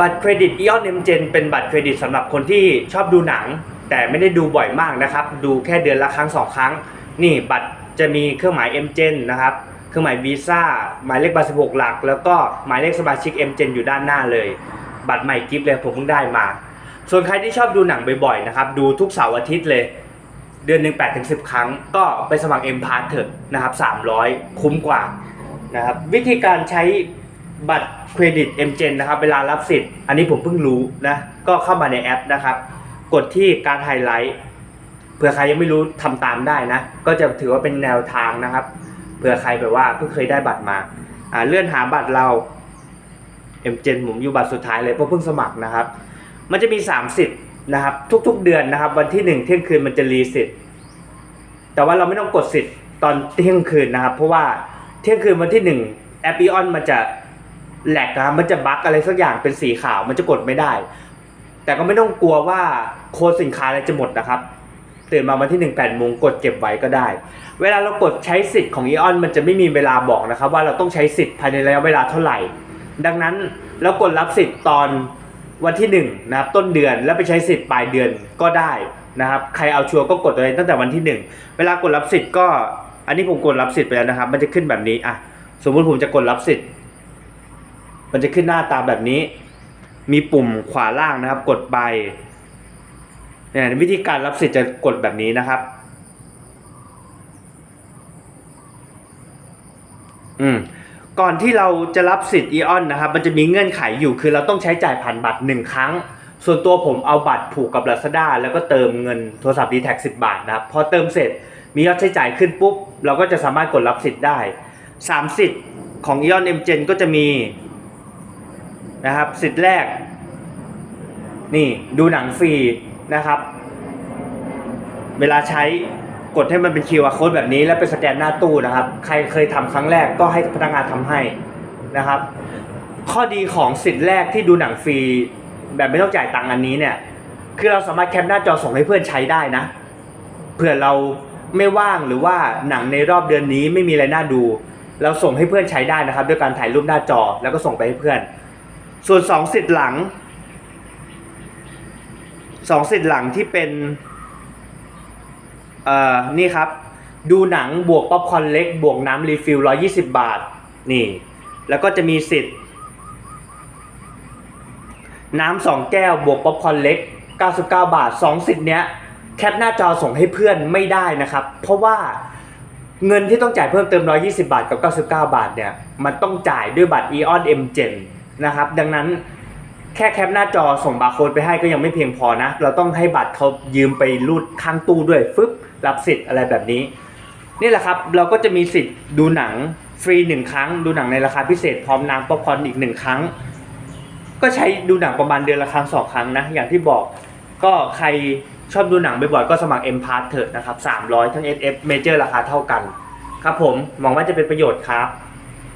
บัตรเครดิต Eon M Gen เป็นบัตรเครดิตสำหรับคนที่ชอบดูหนัง แต่ไม่ได้ดูบ่อยมากนะครับ ดูแค่เดือนละครั้งสองครั้ง นี่บัตรจะมีเครื่องหมาย M Gen นะครับเครื่องหมายวีซ่าหมายเลขบัตร16หลัก แล้วก็หมายเลขสมาชิก M Gen อยู่ด้านหน้าเลย บัตรใหม่กิฟต์เลยผมเพิ่งได้มา ส่วนใครที่ชอบดูหนังบ่อยๆนะครับดูทุกเสาร์อาทิตย์เลย เดือนหนึ่งแปดถึงสิบครั้ง ก็ไปสมัคร M p a s s เถอะนะครับสามร้อยคุ้มกว่านะครับวิธีการใช้ บัตรเครดิต M Gen นะครับเวลารับสิทธิ์อันนี้ผมเพิ่งรู้นะก็เข้ามาในแอปนะครับ กดที่การไฮไลท์เผื่อใครยังไม่รู้ทำตามได้นะ ก็จะถือว่าเป็นแนวทางนะครับเผื่อใครแบบว่าเพิ่งเคยได้บัตรมาอ่าเลื่อนหาบัตรเรา M Gen ผมอยู่บัตรสุดท้ายเลยเพราะเพิ่งสมัครนะครับ มันจะมี3สิทธิ์นะครับ ทุกๆเดือนนะครับ วันที่1เที่ยงคืนมันจะรีสิทธิ์แต่ว่าเราไม่ต้องกดสิทธิ์ตอนเที่ยงคืนนะครับ เพราะว่าเที่ยงคืนวันที่1แอป e ออนมันจะ แหลกนะมันจะบั๊กอะไรสักอย่างเป็นสีขาวมันจะกดไม่ได้ แต่ก็ไม่ต้องกลัวว่าโค้ดสินค้าอะไรจะหมดนะครับตื่นมาวันที่1 8โมงกดเก็บไว้ก็ได้ เวลาเรากดใช้สิทธิ์ของ e ออนมันจะไม่มีเวลาบอกนะครับ ว่าเราต้องใช้สิทธิ์ภายในระยะเวลาเท่าไหร่ ดังนั้นเรากดรับสิทธิ์ตอนวันที่1นะครับต้นเดือนแล้วไปใช้สิทธิ์ปลายเดือนก็ได้นะครับใครเอาชัวร์ก็กดเลยตั้งแต่วันที่ 1 เวลากดรับสิทธิ์ก็ อันนี้ผมกดรับสิทธิ์ไปแล้วนะครับ มันจะขึ้นแบบนี้อะสมมุติผมจะกดรับสิทธิ์ มันจะขึ้นหน้าตาแบบนี้ มีปุ่มขวาล่างนะครับ กดไปเนี่ยวิธีการรับสิทธิ์จะกดแบบนี้นะครับ อืมก่อนที่เราจะรับสิทธิ์อีออนนะครับ มันจะมีเงื่อนไขอยู่คือเราต้องใช้จ่ายผ่านบัตรหนึ่งครั้ง ส่วนตัวผมเอาบัตรผูกกับ Lazada แล้วก็เติมเงินโทรศัพท์ d t แท็10บาทนะครับ พอเติมเสร็จมียอดใช้จ่ายขึ้นปุ๊บ เราก็จะสามารถกดรับสิทธิ์ได้ 3 สิทธิ์ของ Eon M Gen ก็จะมี นะครับ สิทธิ์แรก นี่ดูหนังฟรีนะครับ เวลาใช้กดให้มันเป็น QR code แบบนี้แล้วไปสแกนหน้าตู้นะครับ ใครเคยทำครั้งแรกก็ให้พนักงานทำให้นะครับ ข้อดีของสิทธิ์แรกที่ดูหนังฟรีแบบไม่ต้องจ่ายตังค์อันนี้เนี่ยคือเราสามารถแคปหน้าจอส่งให้เพื่อนใช้ได้นะเผื่อเราไม่ว่างหรือว่าหนังในรอบเดือนนี้ไม่มีอะไรน่าดู เราส่งให้เพื่อนใช้ได้นะครับ ด้วยการถ่ายรูปหน้าจอแล้วก็ส่งไปให้เพื่อน ส่วนสองสิทธิ์หลังสองสิทธิ์หลังที่เป็นเอ่อนี่ครับ ดูหนังบวกป๊อปคอร์นเล็ก บวกน้ำรีฟิล120บาท นี่ แล้วก็จะมีสิทธิ์ น้ำสองแก้วบวกป๊อปคอร์นเล็ก 99 บาท2สิทธิ์เนี้ยแคปหน้าจอส่งให้เพื่อนไม่ได้นะครับ เพราะว่าเงินที่ต้องจ่ายเพิ่มเติม 120 บาทกับ 99 บาทเนี่ย มันต้องจ่ายด้วยบัตร Eon M Gen นะครับ ดังนั้นแค่แคปหน้าจอส่งบาร์โค้ดไปให้ก็ยังไม่เพียงพอนะ เราต้องให้บัตรเขายืมไปรูดข้างตู้ด้วยฟึบรับสิทธิ์อะไรแบบนี้ นี่แหละครับเราก็จะมีสิทธิ์ดูหนังฟรีหนึ่งครั้ง ดูหนังในราคาพิเศษพร้อมน้ำป๊อปคอร์นอีกหนึ่งครั้ง ก็ใช้ดูหนังประมาณเดือนละครั้งสองครั้งนะอย่างที่บอกก็ใครชอบดูหนังบ่อยๆก็สมัคร M Pass เถอะนะครับ300 ทั้ง SF Major ราคาเท่ากัน ครับผมหวังว่าจะเป็นประโยชน์ครับ